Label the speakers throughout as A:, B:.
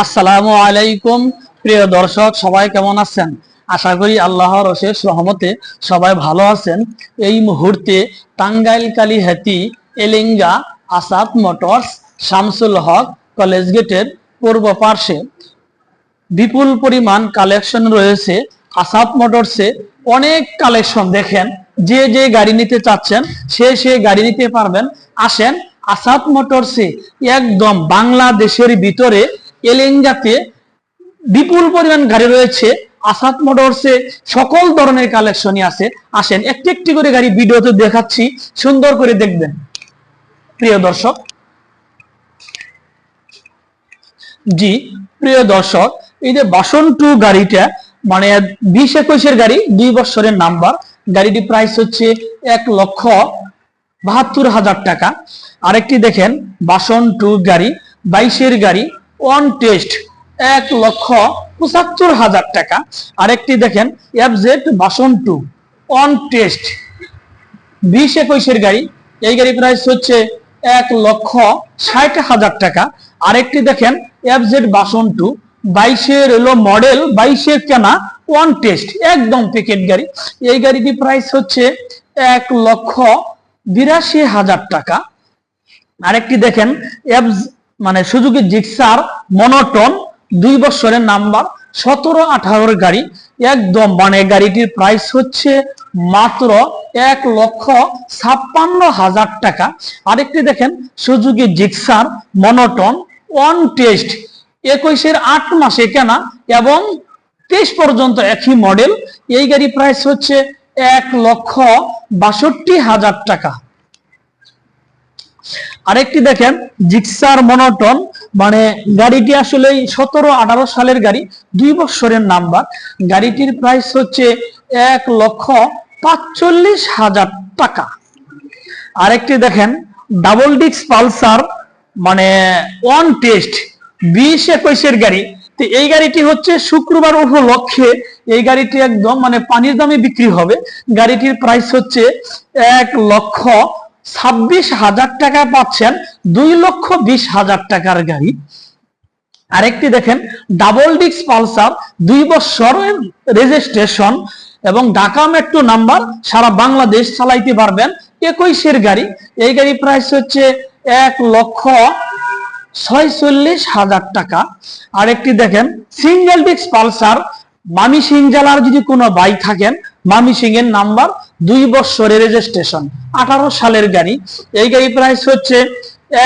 A: আসসালামু আলাইকুম, প্রিয় দর্শক, সবাই কেমন আছেন? আশা করি আল্লাহর অশেষ রহমতে সবাই ভালো আছেন। এই মুহূর্তে Tangail Kalihati, Elenga, Asad Motors, Shamsul Haque college গেটের পূর্ব পার্শ্বে বিপুল পরিমাণ কালেকশন রয়েছে। আসাদ মোটরসে অনেক কালেকশন দেখেন। যে যে গাড়ি নিতে চাচ্ছেন, সে সে গাড়ি নিতে পারবেন। আসেন আসাদ মোটরসে একদম বাংলাদেশের ভিতরে এলেঙ্গাতে বিপুল পরিমাণ গাড়ি রয়েছে। আসাদ মোটরসে সকল ধরনের কালেকশনই আছে। আসেন, একটি একটি করে গাড়ি ভিডিওতে দেখাচ্ছি, সুন্দর করে দেখবেন। প্রিয় দর্শক, জি, প্রিয় দর্শক, এই যে বাসন টু গাড়িটা মানে বিশ একুশের গাড়ি, দুই বছরের নাম্বার। গাড়িটি প্রাইস হচ্ছে এক লক্ষ বাহাত্তর হাজার টাকা। আরেকটি দেখেন, বাসন টু গাড়ি, বাইশের গাড়ি ওয়ান টেস্ট এক লক্ষ পঁচাত্তর হাজার টাকা। আরেকটি দেখেন এফজেড বাসন টু ওয়ান টেস্ট। বিশ একুশের গাড়ি, এই গাড়ি প্রাইস হচ্ছে এক লক্ষ ষাট হাজার টাকা। আরেকটি দেখেন এফজেড বাসন টু বাইশের এলো মডেল বাইশের কেনা, ওয়ান টেস্ট, একদম প্যাকেট গাড়ি। এই গাড়িটি প্রাইস হচ্ছে এক লক্ষ বিরাশি হাজার টাকা। আরেকটি দেখেন মানে সুজুকি জিক্সার মনোটন দুই বছরের নাম্বার, সতেরো আঠারোর গাড়ি। একদম মানে গাড়িটির প্রাইস হচ্ছে মাত্র এক লক্ষ ছাপ্পান্ন হাজার টাকা। আরেকটি দেখেন, Suzuki Gixxer monotone one test একুশের আট মাসে কেনা এবং তেইশ পর্যন্ত একই মডেল এই গাড়ি প্রাইস হচ্ছে এক লক্ষ বাষট্টি হাজার টাকা। আরেকটি দেখেন, জিক্সার মনোটন মানে গাড়িটি আসলে সতেরো আঠারো সালের গাড়ি, দুই বছরের নাম্বার। গাড়িটির প্রাইস হচ্ছে এক লক্ষ পাঁচচল্লিশ হাজার টাকা। আরেকটি দেখেন ডাবল ডিক্স পালসার মানে ওয়ান টেস্ট বিশ একুশের গাড়ি। তো এই গাড়িটি হচ্ছে শুক্রবার উপলক্ষে, এই গাড়িটি একদম মানে পানির দামে বিক্রি হবে। গাড়িটির প্রাইস হচ্ছে এক লক্ষ ছাব্বিশ হাজার টাকা পাচ্ছেন দুই লক্ষ বিশ হাজার টাকার গাড়ি। আরেকটি দেখেন ডাবল ডিক্স পালসার, দুই বছর রেজিস্ট্রেশন এবং ঢাকা মেট্রো নাম্বার সারা বাংলাদেশ চালাইতে পারবেন একুশের গাড়ি। এই গাড়ি প্রাইস হচ্ছে এক লক্ষ ছয়চল্লিশ হাজার টাকা। আরেকটি দেখেন সিঙ্গেল ডিক্স পালসার মামি সিং জেলার যদি কোনো বাইক থাকেন মামি সিং এর নাম্বার দুই বছরের রেজিস্ট্রেশন আঠারো সালের গাড়ি। এই গাড়ি প্রাইস হচ্ছে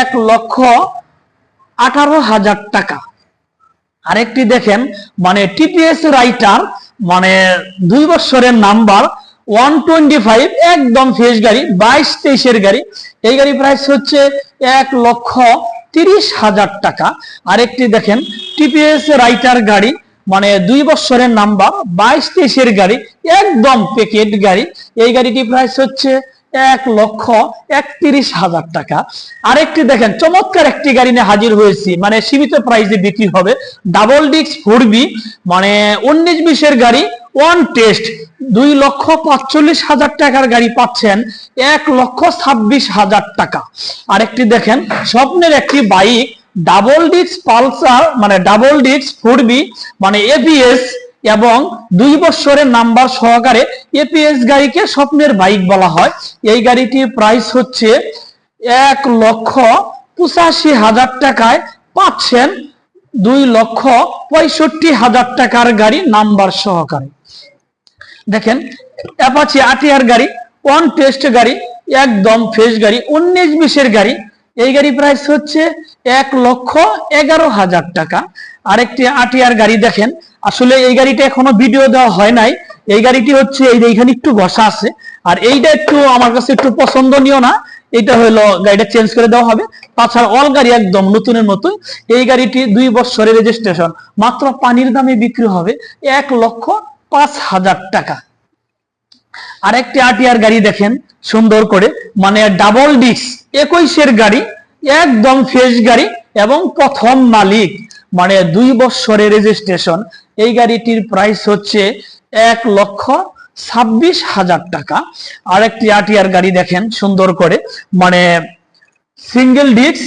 A: এক লক্ষ আঠারো হাজার টাকা। আরেকটি দেখেন মানে টিপিএস রাইটার মানে দুই বছরের নাম্বার ওয়ান টোয়েন্টি ফাইভ একদম ফ্রেশ গাড়ি, বাইশ তেইশের গাড়ি। এই গাড়ি প্রাইস হচ্ছে এক লক্ষ তিরিশ হাজার টাকা। আরেকটি দেখেন টিপিএস রাইটার গাড়ি মানে দুই বছরের নাম্বার বাইশ তেইশের গাড়ি, একদম প্যাকেট গাড়ি। এই গাড়িটি প্রাইস হচ্ছে এক লক্ষ একত্রিশ হাজার টাকা। আরেকটি দেখেন, চমৎকার একটি গাড়ি নিয়ে হাজির হয়েছি। মানে সীমিত প্রাইসে বিক্রি হবে। ডাবল ডিক্স ফোর মানে উনিশ বিশের গাড়ি ওয়ান টেস্ট দুই লক্ষ পাঁচচল্লিশ হাজার টাকার গাড়ি পাচ্ছেন, এক লক্ষ ছাব্বিশ হাজার টাকা। আরেকটি দেখেন, স্বপ্নের একটি বাইক ডাবল ডিক্স পালসার মানে ডাবল ডিক্স ফোর বি মানে এপিএস এবং দুই বছরের নাম্বার সহকারে এপিএস গাড়িকে স্বপ্নের বাইক বলা হয়। এই গাড়িটির প্রাইস হচ্ছে এক লক্ষ পঁচাশি হাজার টাকায় পাচ্ছেন দুই লক্ষ পঁয়ষট্টি হাজার টাকার গাড়ি নাম্বার সহকারে। দেখেন অ্যাপাচি আটিয়ার গাড়ি ওয়ান টেস্ট গাড়ি, একদম ফ্রেশ গাড়ি, উনিশ বিশের গাড়ি এই গাড়ি প্রাইস হচ্ছে এক লক্ষ এগারো হাজার টাকা। আরেকটি আটিয়ার গাড়ি দেখেন। আসলে এই গাড়িটা এখনও ভিডিও দেওয়া হয় নাই। এই গাড়িটি হচ্ছে, এই এইখানে একটু ঘষা আছে। আর এইটা একটু আমার কাছে একটু পছন্দনীয় না। এটা হলো গাড়িটা চেঞ্জ করে দেওয়া হবে। তাছাড়া অল গাড়ি একদম নতুনের মতো এই গাড়িটি দুই বছরের রেজিস্ট্রেশন মাত্র পানির দামে বিক্রি হবে এক লক্ষ পাঁচ হাজার টাকা। আর আরেকটি আটিয়ার গাড়ি দেখেন, সুন্দর করে। মানে ডাবল ডিস্ক একুশের গাড়ি, একদম ফ্রেশ গাড়ি এবং প্রথম মালিক। মানে দুই বছরের রেজিস্ট্রেশন এই গাড়িটির প্রাইস হচ্ছে এক লক্ষ ছাব্বিশ হাজার টাকা। আর একটি আটিয়ার গাড়ি দেখেন, সুন্দর করে। মানে সিঙ্গেল ডিস্ক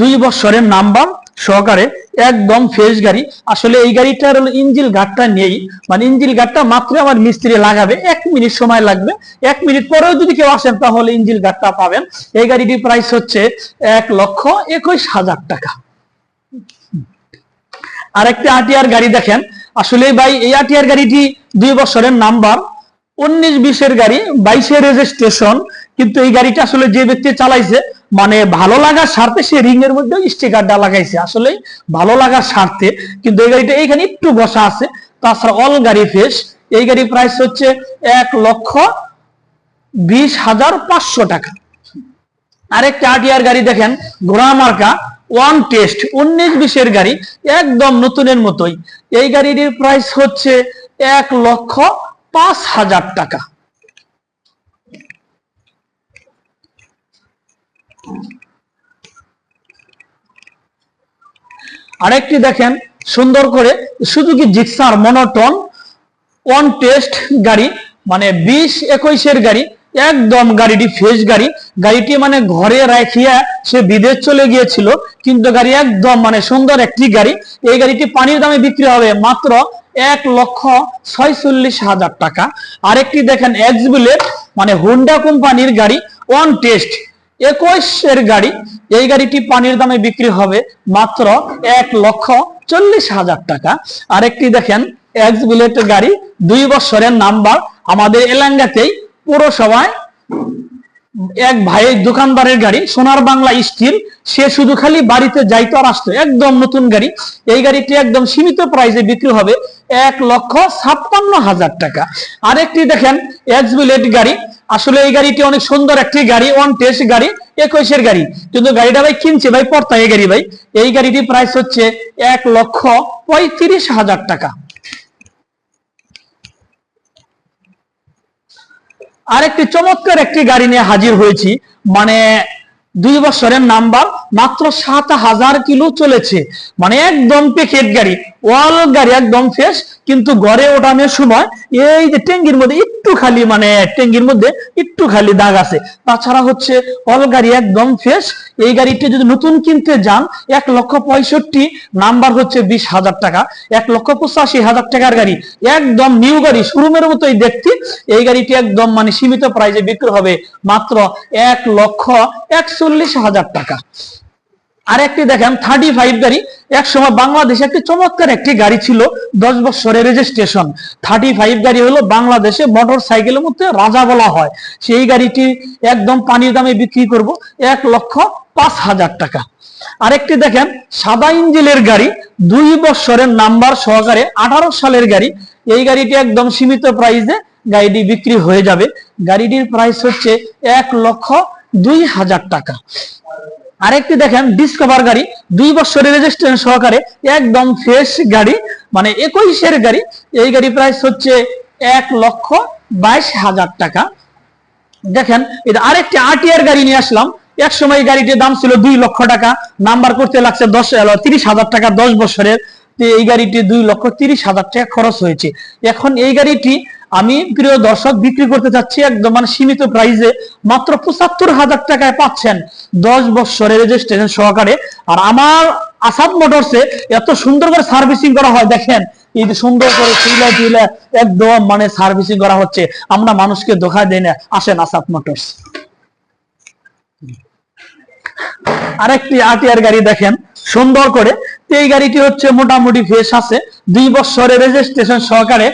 A: দুই বছরের নাম্বার সহকারে একদম ফ্রেশ গাড়ি। আসলে এই গাড়িটার ইঞ্জিল গাটটা নেই। মানে ইঞ্জিল গাটটা মাত্র আমার মিস্ত্রি লাগাবে। এক মিনিট সময় লাগবে। এক মিনিট পরেও যদি কেউ আসেন, তাহলে ইঞ্জিল গাটটা পাবেন। এই গাড়িটির প্রাইস হচ্ছে এক লক্ষ একুশ হাজার টাকা। আরেকটি আটিয়ার গাড়ি দেখেন। আসলে ভাই, এই আটিয়ার গাড়িটি দুই বছরের নাম্বার উনিশ বিশের গাড়ি বাইশের রেজিস্ট্রেশন কিন্তু এই গাড়িটা আসলে যে ব্যক্তি চালাইছে মানে ভালো লাগার স্বার্থে সে রিং এর মধ্যে স্টিকারটা লাগাইছে। আসলে ভালো লাগার স্বার্থে, কিন্তু এই গাড়িটা এইখানে একটু বসা আছে। তাছাড়া অল গাড়ি ফেস এই গাড়ির প্রাইস হচ্ছে এক লক্ষ বিশ হাজার পাঁচশো টাকা। আরেকটা আটিয়ার গাড়ি দেখেন, ঘোড়া মার্কা ওয়ান টেস্ট উনিশ বিশের গাড়ি, একদম নতুনের মতোই। এই গাড়িটির প্রাইস হচ্ছে এক লক্ষ পাঁচ হাজার টাকা। আরেকটি দেখেন, সুন্দর করে Suzuki Gixxer monotone one test গাড়ি মানে বিশ একুশের গাড়ি, একদম গাড়িটি ফ্রেশ গাড়ি। গাড়িটি মানে ঘরে রাখিয়া সে বিদেশ চলে গিয়েছিল, কিন্তু গাড়ি একদম মানে সুন্দর একটি গাড়ি। এই গাড়িটি পানির দামে বিক্রি হবে মাত্র এক লক্ষ ছয়চল্লিশ হাজার টাকা। আরেকটি দেখেন এক্স বুলেট মানে হোন্ডা কোম্পানির গাড়ি ওয়ান টেস্ট একুশের গাড়ি, এই গাড়িটি পানির দামে বিক্রি হবে মাত্র এক লক্ষ চল্লিশ হাজার টাকা। আরেকটি দেখেন এক্স বুলেটের গাড়ি, দুই বছরের নাম্বার। আমাদের এলাঙ্গাতেই পুরসভায় এক ভাই দোকানদারের গাড়ি, সোনার বাংলা স্টিল, সে শুধু খালি বাড়িতে যাইতো আর আসতো। একদম নতুন গাড়ি। এই গাড়িটি একদম সীমিত প্রাইসে বিক্রি হবে। এক লক্ষ ছাপ্পান্ন হাজার টাকা। আরেকটি দেখেন এক্স বুলেট গাড়ি। আসলে এই গাড়িটি অনেক সুন্দর একটি গাড়ি, ওয়ান টেস্ট গাড়ি, একুশের গাড়ি। কিন্তু গাড়িটা ভাই কিনছে, ভাই পর্তায় গাড়ি ভাই। এই গাড়িটি প্রাইস হচ্ছে এক লক্ষ পঁয়ত্রিশ হাজার টাকা। আরেকটি চমৎকার একটি গাড়ি নিয়ে হাজির হয়েছি। মানে দুই বছরের নাম্বার, মাত্র সাত হাজার কিলো চলেছে। মানে একদম পেকেট গাড়ি, ওয়াল গাড়ি একদম ফেস কিন্তু গড়ে ওঠানোর সময় এই যে ট্যাঙ্গির মধ্যে একটু খালি মানে ট্যাঙ্গির মধ্যে একটু খালি দাগ আছে। তাছাড়া হচ্ছে অল গাড়ি একদম ফ্রেশ এই গাড়িটি যদি নতুন কিনতে যান, এক লক্ষ পঁয়ষট্টি নাম্বার হচ্ছে বিশ হাজার টাকা। এক লক্ষ পঁচাশি হাজার টাকার গাড়ি, একদম নিউ গাড়ি শোরুমের মতোই দেখতে। এই গাড়িটি একদম মানে সীমিত প্রাইজে বিক্রি হবে মাত্র এক লক্ষ একচল্লিশ হাজার টাকা। আরেকটি দেখেন থার্টি ফাইভ গাড়ি। এক সময় বাংলাদেশে একটি চমৎকার একটি গাড়ি ছিল, দশ বছরের রেজিস্ট্রেশন থার্টি ফাইভ গাড়ি হলো বাংলাদেশে মোটর সাইকেলের মধ্যে রাজা বলা হয়। সেই গাড়িটি একদম পানির দামে বিক্রি করব, এক লক্ষ পাঁচ হাজার টাকা। আরেকটি দেখেন, সাদা ইঞ্জিনের গাড়ি, দুই বছরের নাম্বার সহকারে আঠারো সালের গাড়ি। এই গাড়িটি একদম সীমিত প্রাইসে গাড়িটি বিক্রি হয়ে যাবে। গাড়িটির প্রাইস হচ্ছে এক লক্ষ দুই হাজার টাকা। আরেকটি দেখেন ডিসকভার গাড়ি, দুই বছরের রেজিস্ট্রেশন সহকারে একদম ফ্রেশ গাড়ি মানে একুশের গাড়ি। এই গাড়ি প্রাইস হচ্ছে এক লক্ষ বাইশ হাজার টাকা। দেখেন, এটা আরেকটি আরটিআর গাড়ি নিয়ে আসলাম। এক সময় গাড়িটির দাম ছিল দুই লক্ষ টাকা নাম্বার করতে লাগছে দশ তিরিশ হাজার টাকা দশ বছরের। এই গাড়িটি দুই লক্ষ তিরিশ হাজার টাকা খরচ হয়েছে। এখন এই গাড়িটি আমি, প্রিয় দর্শক, বিক্রি করতে চাচ্ছি একদম মানে সীমিত প্রাইসে মাত্র পঁচাত্তর হাজার টাকায় পাচ্ছেন দশ বছরের রেজিস্ট্রেশন সহকারে। আর আমার আসাদ মোটরসে এত সুন্দর করে সার্ভিসিং করা হয়, দেখেন, এই সুন্দর করে একদম মানে সার্ভিসিং করা হচ্ছে। আমরা মানুষকে ধোকা দেয় না। আসেন আসাদ মোটরস আরেকটি আটিয়ার গাড়ি দেখেন, সুন্দর করে। এই গাড়িটি হচ্ছে মোটামুটি ফ্রেশ আছে। দুই বছরের রেজিস্ট্রেশন সহকারে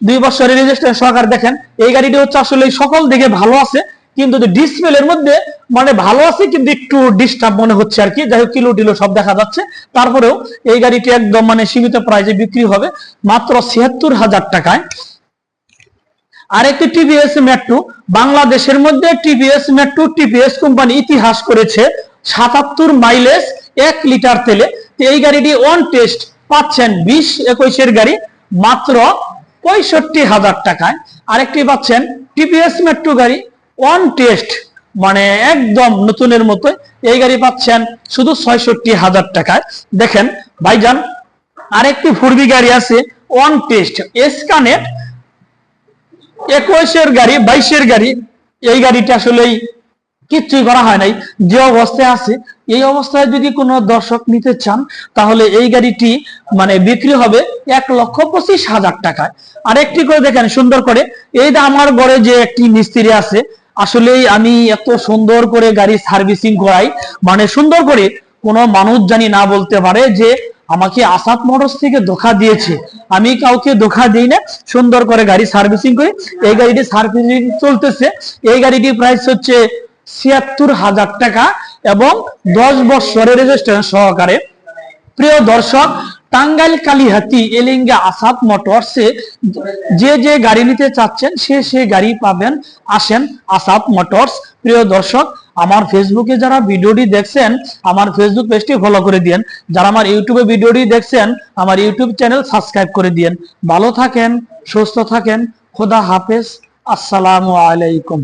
A: দুই বছরের রেজিস্ট্রেশন সহকারে দেখেন, এই গাড়িটি হচ্ছে আসলে সকল দিকে ভালো আছে, কিন্তু ডিসপ্লের মধ্যে মানে ভালো আছে কিন্তু একটু ডিস্টার্ব মনে হচ্ছে আর কি। যাই হোক, কিলো টিলো সব দেখা যাচ্ছে। তারপরেও এই গাড়িটি একদম মানে সীমিত প্রাইজে বিক্রি হবে মাত্র ছিয়াত্তর হাজার টাকায়। আরেকটি টিভিএস মেট্রো বাংলাদেশের মধ্যে টিভিএস মেট্রো টিভিএস কোম্পানি ইতিহাস করেছে সাতাত্তর মাইলেজ এক লিটার তেলে। এই গাড়িটি অন টেস্ট পাচ্ছেন বিশ একুশের গাড়ি, মাত্র পঁয়ষট্টি হাজার টাকায়। আরেকটি পাচ্ছেন টিপিএস মেট্রো গাড়ি, ওয়ান টেস্ট মানে একদম নতুনের মতো। এই গাড়ি পাচ্ছেন শুধু ছয়ষট্টি হাজার টাকায়। দেখেন, ভাইজান, আরেকটি ফুরবি গাড়ি আছে, ওয়ান টেস্ট, এসকানেট, একুশের গাড়ি, বাইশের গাড়ি। এই গাড়িটা আসলেই কিচ্ছুই করা হয় নাই। যে অবস্থায় আছে, এই অবস্থায় যদি কোনো দর্শক নিতে চান, তাহলে এই গাড়িটি মানে বিক্রি হবে এক লক্ষ পঁচিশ হাজার টাকায়। আর একটি করে দেখেন, সুন্দর করে। এই আমার ঘরে যে একটি মিস্ত্রি আছে, আসলেই আমি এত সুন্দর করে গাড়ি সার্ভিসিং করাই। মানে সুন্দর করে, কোনো মানুষ জানি না বলতে পারে যে আমাকে আসাদ মোটরস থেকে ধোকা দিয়েছে। আমি কাউকে ধোকা দিই না, সুন্দর করে গাড়ি সার্ভিসিং করি। এই গাড়িটি সার্ভিসিং চলতেছে। এই গাড়িটি প্রাইস হচ্ছে ছিয়াত্তর হাজার টাকা এবং দশ বছরের রেজিস্ট্রেশন সহকারে। প্রিয় দর্শক, টাঙ্গাইল কালীহাতি, এলিঙ্গা, আসাদ মোটরসে যে যে গাড়ি নিতে চাচ্ছেন, সে সে গাড়ি পাবেন, আসেন আসাদ মোটরস। প্রিয় দর্শক, আমার ফেসবুকে যারা ভিডিওটি দেখছেন, আমার ফেসবুক পেজটি ফলো করে দিয়েন। যারা আমার ইউটিউবে ভিডিওটি দেখছেন, আমার ইউটিউব চ্যানেল সাবস্ক্রাইব করে দিয়েন। ভালো থাকেন, সুস্থ থাকেন, খোদা হাফেজ। আসসালামু আলাইকুম।